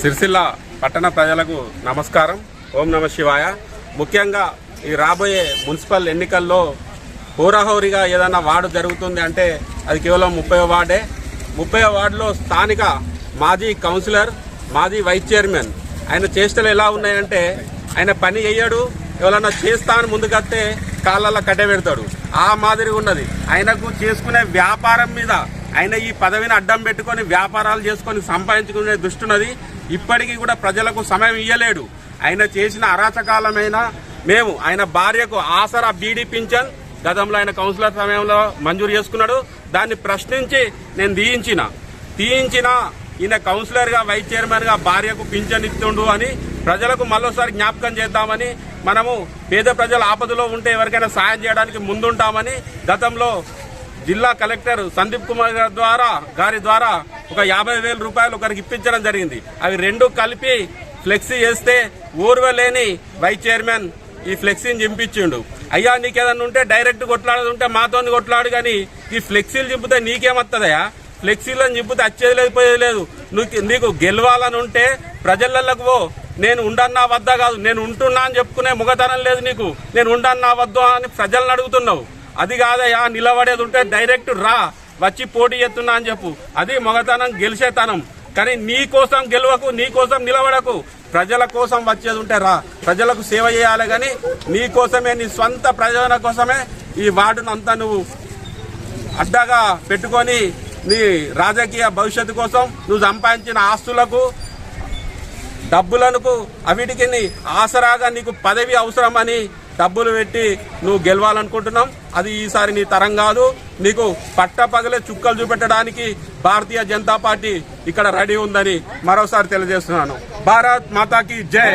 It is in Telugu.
సిరిసిల్ల పట్టణ ప్రజలకు నమస్కారం. ఓం నమ శివాయ. ముఖ్యంగా ఈ రాబోయే మున్సిపల్ ఎన్నికల్లో హోరాహోరీగా ఏదైనా వార్డు జరుగుతుంది అంటే అది కేవలం ముప్పై వార్డే. ముప్పై వార్డులో స్థానిక మాజీ కౌన్సిలర్ మాజీ వైస్ చైర్మన్ ఆయన చేష్టలు ఎలా ఉన్నాయంటే ఆయన పని చేయడు ఎవరన్నా చేస్తా అని ముందుకొస్తే కాళ్ళల్లో కట్టె పెడతాడు. ఆ మాదిరి ఉన్నది. ఆయనకు చేసుకునే వ్యాపారం మీద ఆయన ఈ పదవిని అడ్డం పెట్టుకొని వ్యాపారాలు చేసుకొని సంపాదించుకునే దృష్టిన్నది ఇప్పటికీ కూడా ప్రజలకు సమయం ఇయ్యలేడు. ఆయన చేసిన అరాచకాలమైన మేము ఆయన భార్యకు ఆసరా బీడీ పింఛన్ గతంలో ఆయన కౌన్సిలర్ సమయంలో మంజూరు చేసుకున్నాడు. దాన్ని ప్రశ్నించి నేను తీయించిన. తీయించిన ఈయన కౌన్సిలర్గా వైస్ చైర్మన్గా భార్యకు పింఛన్ ఇస్తుండు అని ప్రజలకు మరోసారి జ్ఞాపకం చేద్దామని మనము పేద ప్రజల ఆపదలో ఉంటే ఎవరికైనా సాయం చేయడానికి ముందుంటామని గతంలో జిల్లా కలెక్టర్ సందీప్ కుమార్ గారి ద్వారా గారి ద్వారా ఒక యాభై వేల రూపాయలు ఒకరికి ఇప్పించడం జరిగింది. అవి రెండు కలిపి ఫ్లెక్సీ చేస్తే ఊర్వలేని వైస్ చైర్మన్ ఈ ఫ్లెక్సీని చింపించిండు. అయ్యా నీకేదన్నా ఉంటే డైరెక్ట్ కొట్లాడదు ఉంటే మాతో కొట్లాడు కానీ ఈ ఫ్లెక్సీలు చింపితే నీకేమత్తదయా ఫ్లెక్సీలను చింపితే వచ్చేది లేదు పోయేది లేదు. నువ్వు నీకు గెలవాలని ఉంటే ప్రజలకు పో. నేను ఉండన్నా వద్దా కాదు. నేను ఉంటున్నా అని చెప్పుకునే ముగతనం లేదు నీకు. నేను ఉండన్నా వద్దు అని ప్రజలను అడుగుతున్నావు. అది కాదయ్యా నిలబడేది ఉంటే డైరెక్ట్ రా వచ్చి పోటీ చేస్తున్నా అని చెప్పు. అది మగతనం గెలిచేతనం. కానీ నీ కోసం గెలవకు నీ కోసం నిలబడకు. ప్రజల కోసం వచ్చేది ఉంటే రా. ప్రజలకు సేవ చేయాలి కానీ నీ కోసమే నీ సొంత ప్రయోజన కోసమే ఈ వార్డును అంతా నువ్వు అడ్డగా పెట్టుకొని నీ రాజకీయ భవిష్యత్తు కోసం నువ్వు సంపాదించిన ఆస్తులకు డబ్బులకు అవిటికి నీ ఆసరాగా నీకు పదవి అవసరమని డబ్బులు పెట్టి నువ్వు గెలవాలనుకుంటున్నాం. అది ఈసారి నీ తరం కాదు. నీకు పట్టపగలే చుక్కలు చూపెట్టడానికి భారతీయ జనతా పార్టీ ఇక్కడ రెడీ ఉందని మరోసారి తెలియజేస్తున్నాను. భారత్ మాతాకి జై.